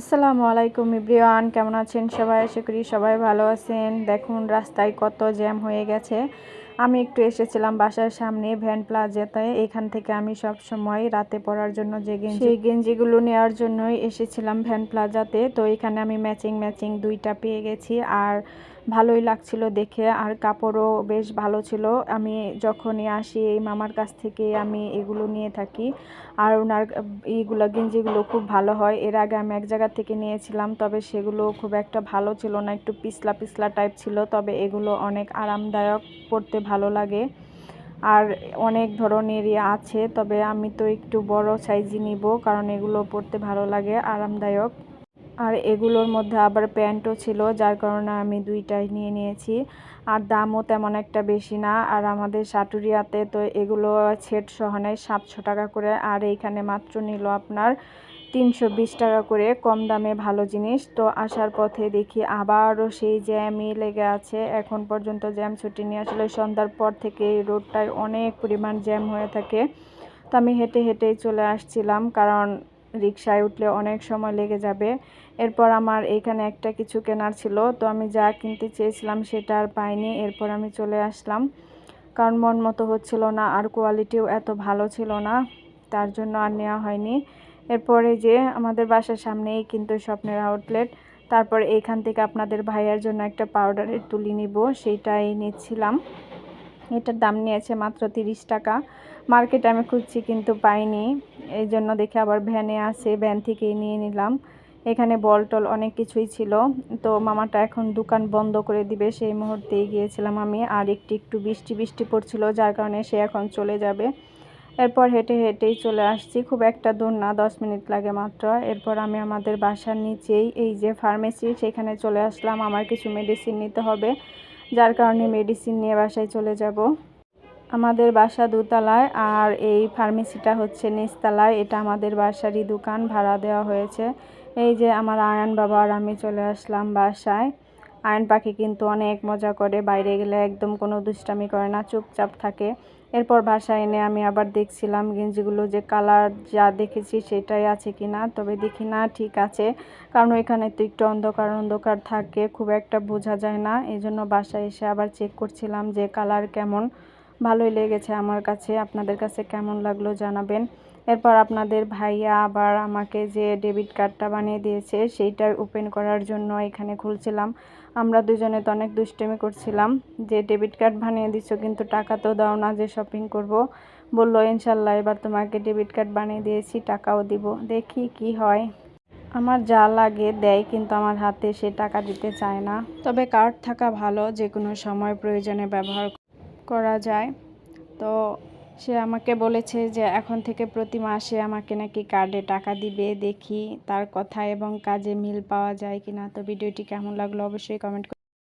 আসসালামু আলাইকুম ইব্রিয়ান কেমন আছেন সবাই? আশা করি সবাই ভালো আছেন। দেখুন, রাস্তায় কত জ্যাম হয়ে গেছে। আমি একটু এসেছিলাম বাসার সামনে ভ্যান প্লাজাতে। এখান থেকে আমি সব সময় রাতে পড়ার জন্য যে গেঞ্জি সেই গেঞ্জিগুলো নেওয়ার জন্যই এসেছিলাম ভ্যান প্লাজাতে। তো এখানে আমি ম্যাচিং ম্যাচিং দুইটা পেয়ে গেছি। আর ভালোই লাগছিল দেখে, আর কাপড়ও বেশ ভালো ছিল। আমি যখনই আসি এই মামার কাছ থেকে আমি এগুলো নিয়ে থাকি। আর ওনার এইগুলো, গেঞ্জিগুলো খুব ভালো হয়। এর আগে আমি এক জায়গা থেকে নিয়েছিলাম, তবে সেগুলো খুব একটা ভালো ছিল না, একটু পিছলা পিছলা টাইপ ছিল, তবে এগুলো অনেক আরামদায়ক, পরতে ভালো লাগে। আর অনেক ধরনেরই আছে, তবে আমি তো একটু বড় সাইজই নিব, কারণ এগুলো পরতে ভালো লাগে, আরামদায়ক। আর এগুলোর মধ্যে আবার প্যান্টও ছিল, যার কারণে আমি দুইটাই নিয়ে নিয়েছি। আর দামও তেমন একটা বেশি না। আর আমাদের সাটুরিয়াতে তো এগুলো ছেট সহ নেয় সাতশো টাকা করে। আর এইখানে মাত্র নিল আপনার তিনশো বিশ টাকা করে। কম দামে ভালো জিনিস। তো আসার পথে দেখি আবারও সেই জ্যামই লেগে আছে। এখন পর্যন্ত জ্যাম ছুটি নিয়ে আসলে সন্ধ্যার পর থেকে এই রোডটায় অনেক পরিমাণ জ্যাম হয়ে থাকে। তো আমি হেঁটে হেঁটেই চলে আসছিলাম। কারণ রিক্সায় উঠলে অনেক সময় লেগে যাবে। এরপর আমার এইখানে একটা কিছু কেনার ছিল, তো আমি যা কিনতে চেয়েছিলাম সেটা আর পাইনি। এরপর আমি চলে আসলাম। কারণ মন মতো হচ্ছিল না, আর কোয়ালিটিও এত ভালো ছিল না, তার জন্য আর নেওয়া হয়নি। এরপরে যে আমাদের বাসার সামনেই কিন্তু স্বপ্নের আউটলেট তারপর এইখান থেকে আপনাদের ভাইয়ার জন্য একটা পাউডারের তুলি নিব, সেইটাই নিচ্ছিলাম। এটার দাম নিয়েছে মাত্র তিরিশ টাকা। মার্কেটে আমি খুঁজছি কিন্তু পাইনি। এই জন্য দেখে আবার ভ্যানে আসে ভ্যান থেকেই নিয়ে নিলাম। এখানে বল টল অনেক কিছুই ছিল। তো মামাটা এখন দোকান বন্ধ করে দিবে। সেই মুহূর্তেই গিয়েছিলাম আমি। আর একটু একটু বৃষ্টি বৃষ্টি পড়ছিল, যার কারণে সে এখন চলে যাবে। এরপর হেঁটে হেঁটেই চলে আসছি। খুব একটা দূর না, দশ মিনিট লাগে মাত্র। এরপর আমি আমাদের বাসার নিচেই এই যে ফার্মেসি সেখানে চলে আসলাম। আমার কিছু মেডিসিন নিতে হবে। যার কারণে মেডিসিন নিয়ে বাসায় চলে যাব। আমাদের বাসা দোতলায় আর এই ফার্মেসিটা হচ্ছে নিচতলায়। এটা আমাদের বাসারই দোকান, ভাড়া দেওয়া হয়েছে। এই যে আমার আয়ন বাবা আর আমি চলে আসলাম বাসায়। আয়ন পাখি কিন্তু অনেক মজা করে, বাইরে গেলে একদম কোনো দুষ্টামি করে না, চুপচাপ থাকে। এরপর বাসায় এনে আমি আবার দেখছিলাম গেঞ্জিগুলো যে কালার যা দেখেছি সেটাই আছে কি না, তবে দেখি না, ঠিক আছে। কারণ ওইখানে তো একটু অন্ধকার অন্ধকার থাকে, খুব একটা বোঝা যায় না। এই জন্য বাসায় এসে আবার চেক করছিলাম যে কালার কেমন। ভালোই লেগেছে আমার কাছে, আপনাদের কাছে কেমন লাগল জানাবেন। এরপর আপনাদের ভাইয়া আবার আমাকে যে ডেবিট কার্ডটা বানিয়ে দিয়েছে সেইটা ওপেন করার জন্য এখানে খুলছিলাম। আমরা দুজনে তো অনেক দুষ্টমি করছিলাম। যে ডেবিট কার্ড বানিয়ে দিচ্ছ কিন্তু টাকা তো দাও না, যে শপিং করব। বলল, ইনশাল্লাহ, এবার তোমাকে ডেবিট কার্ড বানিয়ে দিয়েছি, টাকাও দিব। দেখি কি হয়। আমার যা লাগে দেয়, কিন্তু আমার হাতে সে টাকা দিতে চায় না। তবে কার্ড থাকা ভালো যে কোনো সময় প্রয়োজনে ব্যবহার করা যায়। তো সে আমাকে বলেছে যে এখন থেকে প্রতি মাসে আমাকে নাকি কার্ডে টাকা দিবে, দেখি তার কথা এবং কাজে মিল পাওয়া যায় কিনা। তো ভিডিওটি কেমন লাগল অবশ্যই কমেন্ট